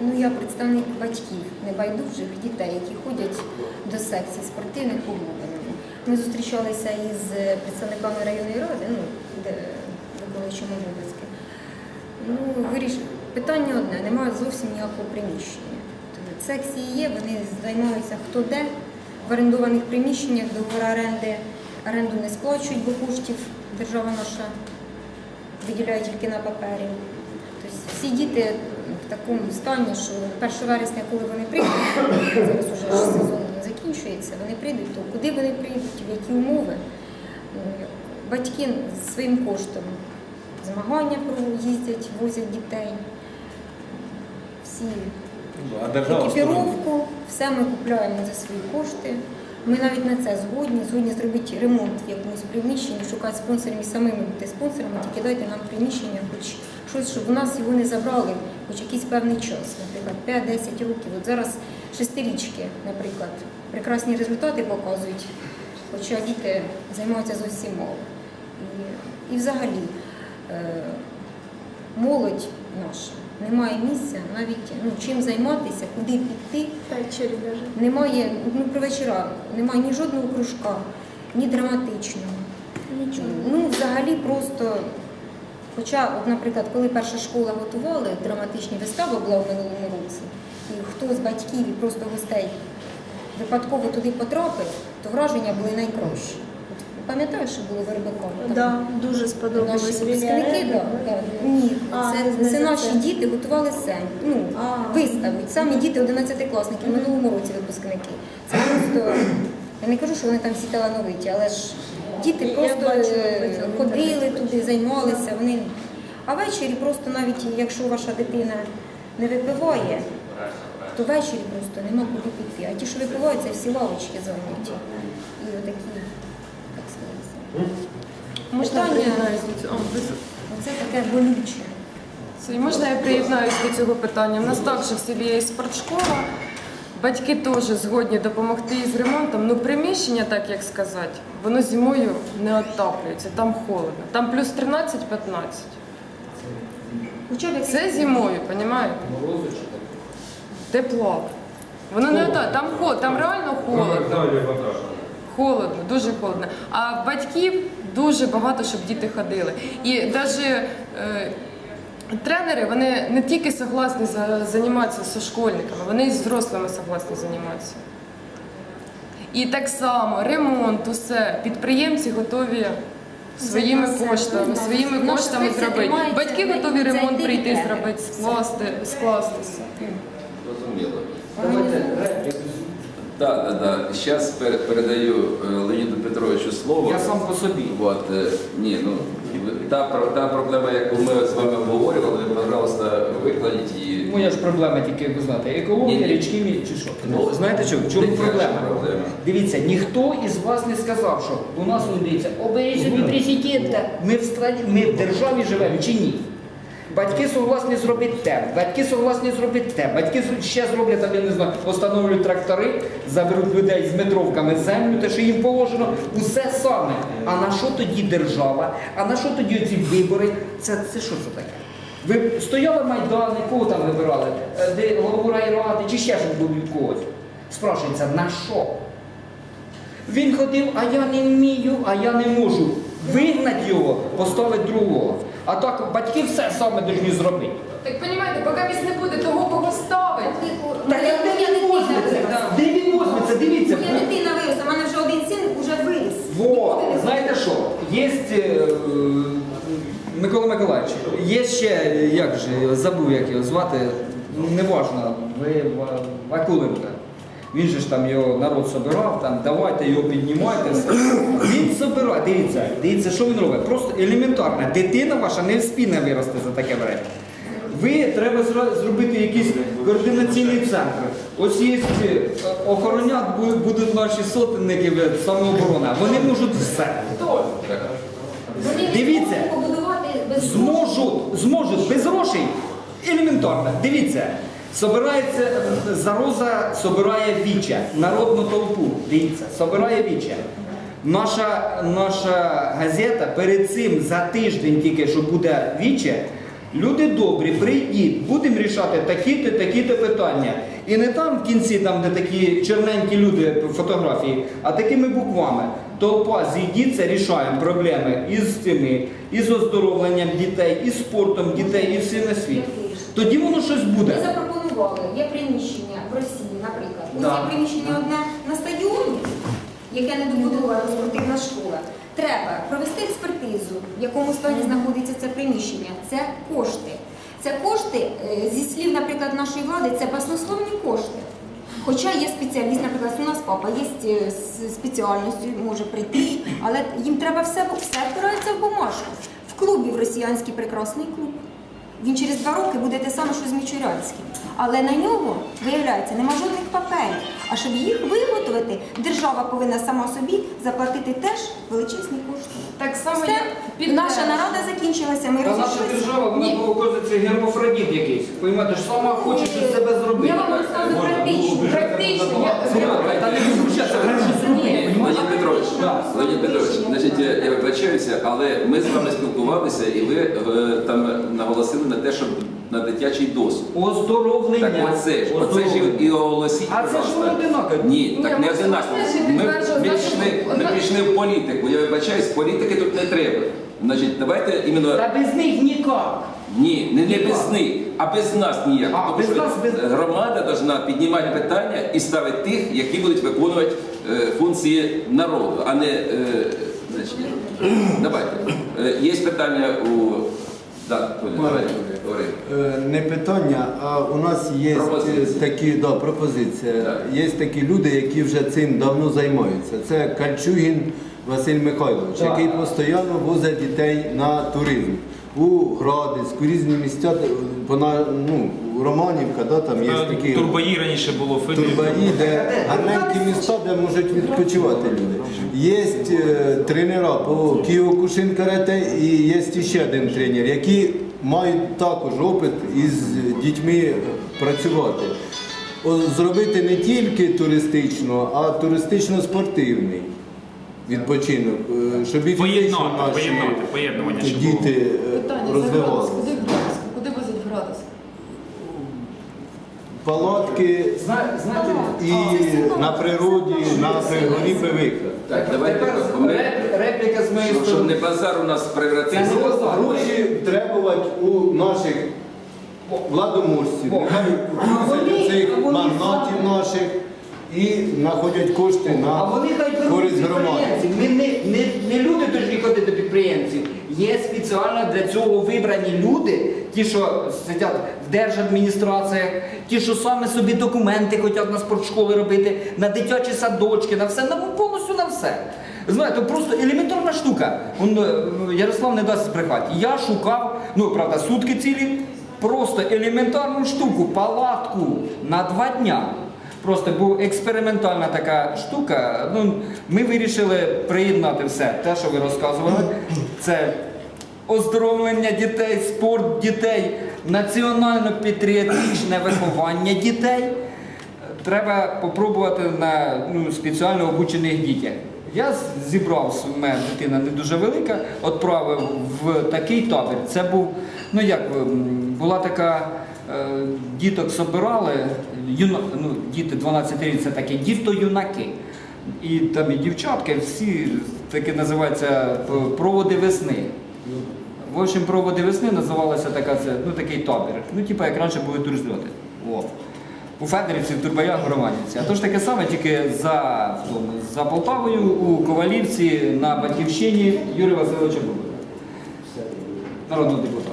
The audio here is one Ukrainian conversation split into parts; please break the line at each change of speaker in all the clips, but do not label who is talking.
Ну, я представник батьків небайдужих дітей, які ходять до секцій спортивних по Ми зустрічалися із представниками районної ради, ну, де виконуючим обов'язки. Ну, виріш... Питання одне, немає зовсім ніякого приміщення. Тобто Секції є, вони займаються хто де, в орендованих приміщеннях, договори оренди, оренду не сплачують, бо коштів держава наша виділяє тільки на папері. Тобто всі діти в такому стані, що 1 вересня, коли вони прийдуть, зараз уже сезон закінчується, вони прийдуть, то куди вони прийдуть, в які умови. Ну, Батьки своїм коштом змагання їздять, возять дітей. Всі
А
екіпіровку, все ми купуємо за свої кошти. Ми навіть на це згодні, згодні зробити ремонт в якомусь приміщенні, шукати спонсорів і самими бути спонсорами, тільки дайте нам приміщення, хоч щось, щоб у нас його не забрали, хоч якийсь певний час, наприклад, 5-10 років. От зараз шестирічки, наприклад, прекрасні результати показують, хоча діти займаються зовсім мало. І, і взагалі е, молодь наша немає місця навіть ну, чим займатися, куди піти.
Вечері навіть.
Немає ну, про вечора, немає ні жодного кружка, ні драматичного.
Нічого.
Ну, взагалі просто. Хоча, от, наприклад, коли перша школа готували, драматичні вистави була в минулому році, і хто з батьків і просто гостей випадково туди потрапив, то враження були найкращі. От, Пам'ятаєш, що було вербиком?
Да, дуже
Наші випускники, да, да, ні,
А,
це, це наші діти готували сцен, ну,
А.
виставить. Самі діти 11-класники, в минулому році випускники. Це просто, я не кажу, що вони там всі талановиті, але ж діти просто е, ходили туди, займалися. Вони... А ввечері просто навіть якщо ваша дитина не випиває, то ввечері просто нема куди піти. А ті, що випивають, це всі лавочки зайняті. І отакі, так.
Можна я
Оце таке болюче.
Це, і можна я приєднаюсь до цього питання? У нас також в селі є спортшкола. Батьки теж згодні допомогти із ремонтом. Ну, приміщення, так як сказати, воно зимою не отаплюється, там холодно. Там плюс 13-15. Це зимою, розумієте? Тепло. Воно не отак, там холодно, там реально холодно. Холодно, дуже холодно. А батьків дуже багато, щоб діти ходили. І навіть е, тренери вони не тільки согласні за, займатися зі школьниками, вони і з взрослими согласні займатися. І так само ремонт, усе. Підприємці готові своїми коштами, своїми коштами зробити. Батьки готові ремонт прийти зробити, скласти, скластися.
Зрозуміло. Так, так, так. Зараз передаю е, Леоніду Петровичу слово.
Я сам по собі.
От, е, ні, ну, та, про- та проблема, яку ми з вами обговорювали, пожалуйста, викладіть її.
Моя ж проблема тільки, ви знаєте, екологія, річки мі- чи що?
Ну,
знаєте що, в чому
яка ж
проблема?
проблема?
Дивіться, ніхто із вас не сказав, що у нас ось дивіться, собі президента. Ми в страні, ми в державі живемо чи ні? Батьки согласні зробити те, батьки согласні зробити те, батьки ще зроблять, там, я не знаю, постановлюють трактори, заберуть людей з метровками землю, те, що їм положено, усе саме. А на що тоді держава? А на що тоді ці вибори? Це, це що це таке? Ви стояли Майдани, кого там вибирали? Е, Де голову райради чи ще щось від когось? Спрашується, на що? Він ходив, а я не вмію, а я не можу. Вигнати його, поставити другого. А так батьки все саме повинні зробити.
Так розумієте, поки місць не буде того, кого ставить.
Так а де він возьметься? Де він возьметься? Дивіться.
Моя дитина виросла, у мене вже один син вже виріс.
Во, знаєте що? Є е, Микола Миколаївич, є ще, як же, забув, як його звати, неважно, ви Ва- Вакуленко. Він же ж там його народ собирав, там давайте його піднімайте. все. Він собирає, дивіться, дивіться, що він робить. Просто елементарно. Дитина ваша не вспіне вирости за таке время. Ви треба зробити якийсь координаційний центр. Ось є е, охоронят бу- будуть наші сотенники блядь, самооборона. Вони можуть все. Дивіться. Зможуть, зможуть без грошей. Елементарно. Дивіться. Собирається зароза, собирає віча, народну толпу. Дивіться, собирає віча. Наша, наша газета перед цим за тиждень тільки, що буде віче, Люди добрі, прийдіть, будемо рішати такі-то, такі-то питання. І не там в кінці, там, де такі черненькі люди фотографії, а такими буквами. Толпа, зійдіться, рішаємо проблеми із цими, із оздоровленням дітей, із спортом дітей, і всі на світі. Тоді воно щось буде.
Запропонували, є приміщення в Росії, наприклад. Ось є приміщення одне на стадіоні, яке не добудована спортивна школа. Треба провести експертизу, в якому стані знаходиться це приміщення. Це кошти. Це кошти, е, зі слів, наприклад, нашої влади, це баснословні кошти. Хоча є спеціаліст, наприклад, у нас папа є е, з спеціальністю, може прийти, але їм треба все, все впирається в бумажку. В клубі в росіянський прекрасний клуб. Він через два роки буде те саме, що з Мічурянським. Але на нього, виявляється, нема жодних паперів. А щоб їх виготовити, держава повинна сама собі заплатити теж величезні кошти.
Так само,
Все,
як під
наша нарада закінчилася, ми
Та наша
розійшлися.
держава, вона
Ні.
оказується гермафродіт якийсь. Поймете, ж сама хоче щось себе зробити.
Я вам розказую практично.
практично. я-
зробить.
Леонід Петрович, Леонід Петрович, значить, я, я вибачаюся, але ми з вами спілкувалися і ви е, там наголосили на те, щоб на дитячий досвід.
Оздоровлення.
Так оце ж, оце ж і- оголосіть,
А це ж
пожалуйста.
воно одинаково.
Ні, так не одинаково. Ми, ми, пішли, ми пішли в політику. Я вибачаюсь, політики тут не треба. Значить, давайте іменно
Та без них ніяк.
ні, не, не без них, а без нас ніяк.
А,
Тому
без
що
нас, без-
громада повинна піднімати питання і ставити тих, які будуть виконувати е, функції народу, а не е, значить, давайте. Е, є питання у говори.
Е, Не питання, а у нас є
пропозиція.
такі да, пропозиція.
Так.
Є такі люди, які вже цим давно займаються. Це Кальчугін Василь Михайлович,
Так.
який постійно возить дітей на туризм. У Градицьк, у різні місця, де, пона- ну, Романівка, да, там є такі
Турбаї раніше було Федорів.
турбаї, де гарненькі міста, де можуть відпочивати люди. Є е, тренера по Кіокушин карате і є ще один тренер, які мають також опит із дітьми працювати. О, Зробити не тільки туристично, а туристично-спортивний відпочинок, е, щоб і фізично
Поєднати,
наші
поєднати, поєднування, щоб було.
діти е,
Питання
розвивалися.
Куди градус? Куди возять в?
Палатки
Зна- Знаєте,
і на природі, на пригорі пивика.
Так, давайте
тепер
ми,
репліка з моєї
щоб, щоб
сторони.
не базар у нас превратився.
Це не базар.
Гроші требувати у наших владоморців, нехай
А
цих магнатів наших і знаходять кошти
А
на
вони хай беруть
користь громади.
підприємців. Ми не, не, не люди повинні ходити до підприємців. Є спеціально для цього вибрані люди, ті, що сидять в держадміністраціях, ті, що саме собі документи хочуть на спортшколи робити, на дитячі садочки, на все, на повністю на все. Знаєте, просто елементарна штука. Он, е, Ярослав не дасть збрехати. Я шукав, ну правда, сутки цілі, просто елементарну штуку, палатку на два дня. Просто була експериментальна така штука. Ну, ми вирішили приєднати все, те, що ви розказували. Це оздоровлення дітей, спорт дітей, національно-патріотичне виховання дітей. Треба попробувати на ну, спеціально обучених дітях. Я зібрав, у мене дитина не дуже велика, відправив в такий табір. Це був, ну як, була така, діток собирали, юна, ну, діти 12 років це такі діто-юнаки. І там і дівчатки, всі таке називається проводи весни. В общем, проводи весни називалася така, ну, такий табір. Ну, типу, як раніше були турзльоти. У Федорівці, в Турбаях, в А то ж таке саме, тільки за, за Полтавою, у Ковалівці, на Батьківщині Юрія Васильовича Бубика. Народного депутата.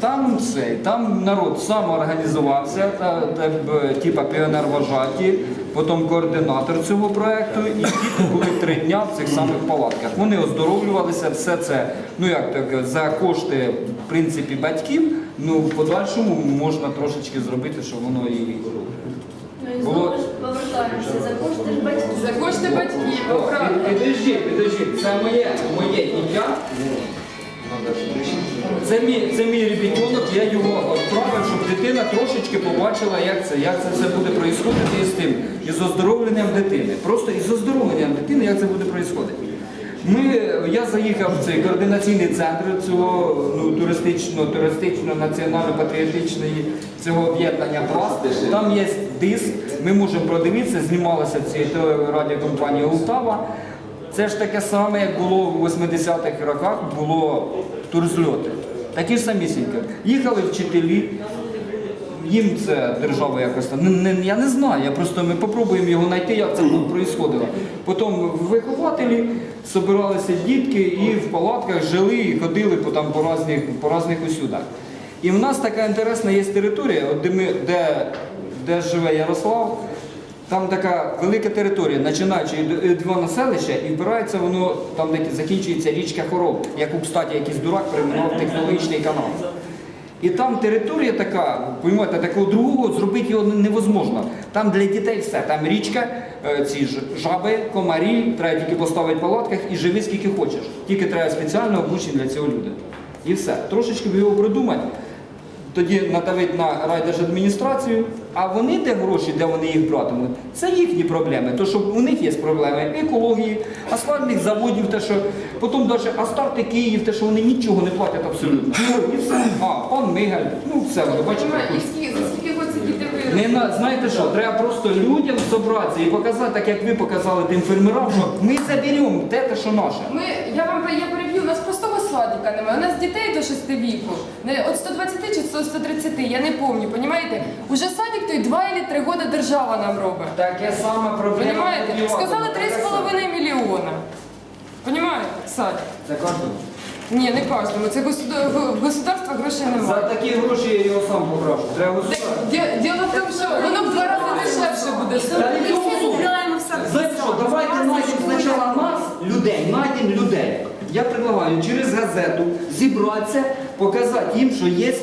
Там цей, там народ сам організувався, та, та, типа піонер-вожаті, потім координатор цього проєкту, і діти були три дня в цих самих палатках. Вони оздоровлювалися, все це, ну як так, за кошти, в принципі, батьків, ну в подальшому можна трошечки зробити, щоб воно і
Ну і
Було-
знову ж повертаємося за кошти ж батьків.
За кошти батьків, правда.
Підожди, підожди, це моє, моє дитя. Це мій, це мій ребятенок, я його відправив, щоб дитина трошечки побачила, як це, як це все буде происходити із тим, із оздоровленням дитини. Просто із оздоровленням дитини, як це буде происходити. Ми, я заїхав в цей координаційний центр цього ну, туристичного, туристично національно-патріотичної цього об'єднання «Пласт». Там є диск, ми можемо продивитися, знімалася цією телерадіокомпанія Ултава. Це ж таке саме, як було в 80-х роках, було турзльоти. Такі ж самісінькі. Їхали вчителі, їм це держава якось там. Я не знаю, я просто ми попробуємо його знайти, як це було. Потім вихователі збиралися дітки і в палатках жили і ходили по, там, по, різних, по різних усюдах. І в нас така інтересна є територія, от де, ми, де, де живе Ярослав. Там така велика територія, починаючи від два селища, і вбирається воно там, де закінчується річка Хороб, яку, кстати, якийсь дурак перейменував технологічний канал. І там територія така, розумієте, такого другого зробити його невозможно. Там для дітей все. Там річка, е, ці ж жаби, комарі, треба тільки поставити в палатках і живи скільки хочеш. Тільки треба спеціально обучені для цього люди. І все. Трошечки його придумати. Тоді надавить на райдержадміністрацію, а вони де гроші, де вони їх братимуть, це їхні проблеми. То, що у них є проблеми екології, асфальтних заводів, те, що потім навіть Астарти Київ, те, що вони нічого не платять абсолютно. І все. А, пан Мигаль, ну все, воно бачите.
І скільки, за скільки років ці діти виросли?
Не на знаєте що, треба просто людям зібратися і показати, так як ви показали тим фермерам, що ми заберемо те, те, що наше.
Ми, я вам я переб'ю, у нас простого садика немає. У нас дітей до 6 віку. Не, от 120 чи 100 130, я не пам'ятаю, понімаєте? Уже садик той 2 чи 3 роки держава нам робить.
Таке саме проблема.
Понімаєте? Сказали 3,5 мільйона. Понімаєте? Садик.
Це кожен.
Ні, не кожному. Це государ- в государства грошей
За такі гроші я його сам покрашу. Треба государство.
Діло в тому, що воно в два рази дешевше буде.
Знаєте що, давайте знайдемо спочатку нас, людей, знайдемо людей. Я предлагаю через газету зібратися, показати їм, що є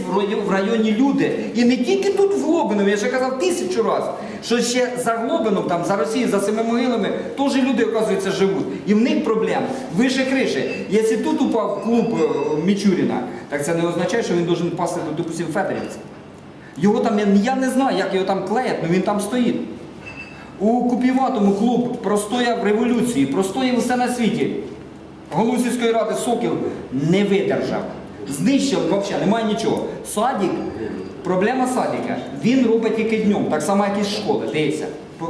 в районі, в люди. І не тільки тут в Глобинові, я вже казав тисячу разів, що ще за Глобином, там, за Росією, за семи могилами, теж люди, оказується, живуть. І в них проблем вище криші. Якщо тут упав клуб е, Мічуріна, так це не означає, що він должен впасти, допустим, в Федорівці. Його там, я- не знаю, як його там клеять, але він там стоїть. У Купіватому клуб простояв революції, простояв усе на світі. Голову ради Сокіл не видержав. Знищив взагалі, немає нічого. Садик, проблема садика, він робить тільки днем, так само, як і з школи. Дивіться,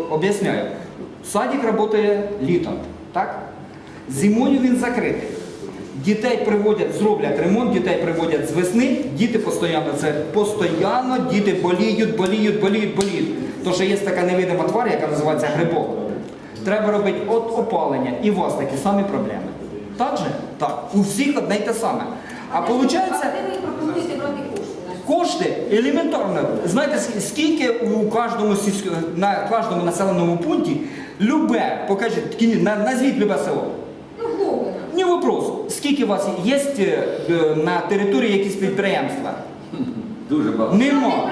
об'ясняю. Садик працює літом, так? Зимою він закритий. Дітей приводять, зроблять ремонт, дітей приводять з весни, діти постійно це постійно діти боліють, боліють, боліють, боліють. То що є така невидима тварь, яка називається грибок. Треба робити от опалення, і у вас такі самі проблеми. Так же? Так. У всіх одне й те саме. А виходить,
ви пропонуєте брати кошти?
Кошти елементарно. Знаєте, скільки у кожному сільськ- на кожному населеному пункті любе, покажіть, назвіть любе село.
Ну, Глобина.
Не вопрос. Скільки у вас є е, е, на території якісь підприємства?
Дуже багато.
Нема.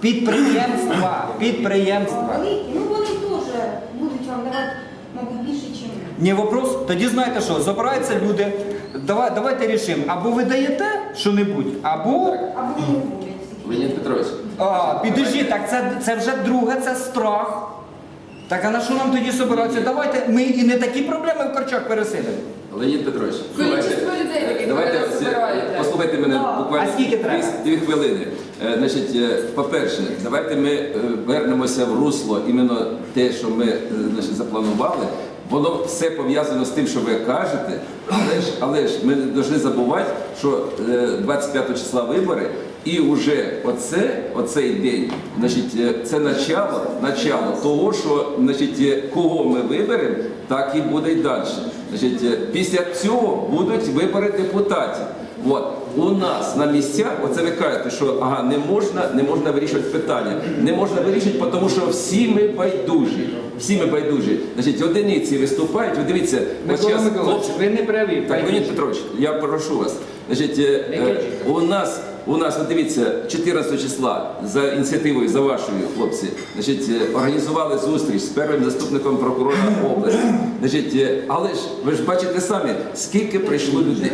Підприємства. Підприємства.
Великі, ну вони теж будуть вам давати, мабуть, більше,
Не вопрос. Тоді знаєте що, забираються люди. Давай, давайте рішимо. Або ви даєте що-небудь, або.
Або не.
Леонід Петрович,
А, підожди, так це, це вже друге, це страх. Так а на що нам тоді собиратися? Давайте ми і не такі проблеми в корчах пересидимо.
Леонід Петрович,
Кількість
давайте-
людей, яких
давайте
ви
це-
збираєте.
послухайте мене буквально
А скільки треба?
дві, дві хвилини. Е, Значить, е, по-перше, давайте ми е, вернемося в русло іменно те, що ми е, значить, запланували. Воно все пов'язано з тим, що ви кажете, але ж, але ж ми не повинні забувати, що е, 25 числа вибори, і вже оце, оцей день, значить, е, це начало, начало того, що значить, е, кого ми виберемо, так і буде й далі. Значить, е, після цього будуть вибори депутатів. От у нас на місцях, оце ви кажете, що ага, не можна, не можна вирішувати питання. Не можна вирішувати, тому що всі ми байдужі. Всі ми байдужі. Значить, одиниці виступають. Ви дивіться,
Микола Миколаївич, ви не праві.
так, Леонід Петрович, я прошу вас. Значить, е, е, у нас У нас, от дивіться, 14 числа за ініціативою, за вашою, хлопці, значить, е, організували зустріч з першим заступником прокурора області. Значить, е, але ж ви ж бачите самі, скільки прийшло людей.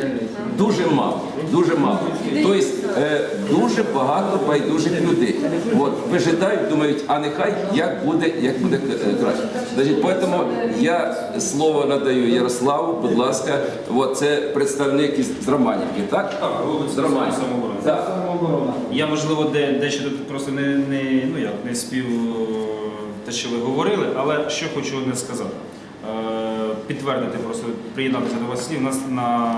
Дуже мало, дуже мало. Тобто е, дуже багато байдужих людей. От, вижидають, думають, а нехай як буде, як буде е, краще. Значить, тому я слово надаю Ярославу, будь ласка, от це представник із з Романівки, так?
Так,
З Романівки. Так.
Я можливо де, дещо тут просто не, не, ну, як, не спів е, те, що ви говорили, але що хочу одне сказати. Підтвердити, просто приєднатися до вас. У нас на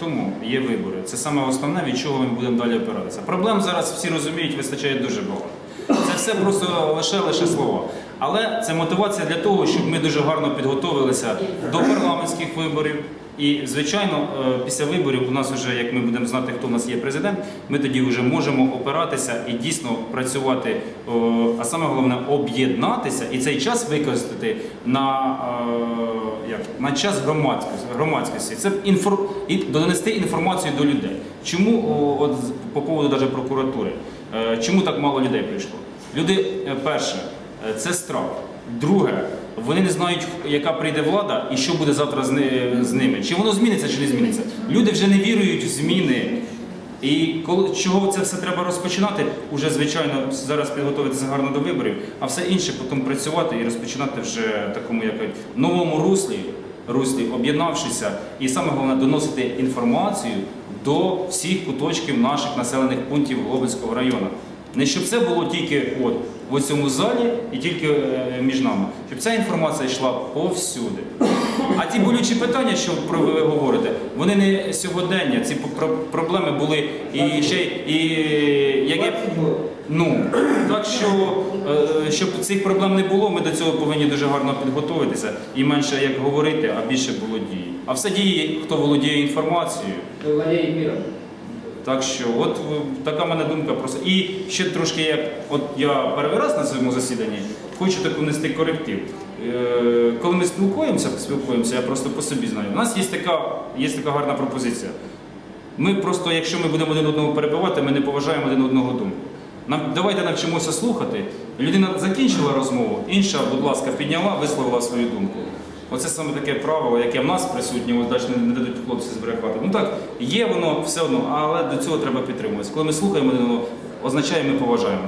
тому є вибори. Це саме основне, від чого ми будемо далі опиратися. Проблем зараз всі розуміють, вистачає дуже багато. Це все просто лише лише слова. Але це мотивація для того, щоб ми дуже гарно підготовилися до парламентських виборів. І, звичайно, е, після виборів у нас вже, як ми будемо знати, хто у нас є президент, ми тоді вже можемо опиратися і дійсно працювати, а саме головне об'єднатися і цей час використати на, е, як, на час громадськості. громадськості. Це інфор... і донести інформацію до людей. Чому от, по поводу даже прокуратури? Е, Чому так мало людей прийшло? Люди, е, перше, е, це страх. Друге, вони не знають, яка прийде влада і що буде завтра з, з ними. Чи воно зміниться, чи не зміниться. Люди вже не вірують в зміни. І коли чого це все треба розпочинати, уже звичайно зараз підготуватися гарно до виборів, а все інше потім працювати і розпочинати вже такому як новому руслі, руслі, об'єднавшися, і саме головне доносити інформацію до всіх куточків наших населених пунктів Глобинського району. Не щоб це було тільки от в цьому залі і тільки е, між нами, щоб ця інформація йшла повсюди. А ті болючі питання, що про ви говорите, вони не сьогодення. Ці проблеми були і ще і яке ну так що е, щоб цих проблем не було, ми до цього повинні дуже гарно підготуватися і менше як говорити, а більше було дії. А все діє, хто володіє інформацією.
Владіє міром.
Так що, от е, така в мене думка просто. І ще трошки, як от я перший раз на своєму засіданні, хочу так внести коректив. Е, Коли ми спілкуємося, спілкуємося, я просто по собі знаю. У нас є така, є така гарна пропозиція. Ми просто, якщо ми будемо один одного перебивати, ми не поважаємо один одного думку. Нам давайте навчимося слухати. Людина закінчила розмову, інша, будь ласка, підняла, висловила свою думку. Оце саме таке правило, яке в нас присутнє, ось далі не, дадуть хлопці збрехати. Ну так, є воно все одно, але до цього треба підтримуватися. Коли ми слухаємо означає, ми поважаємо.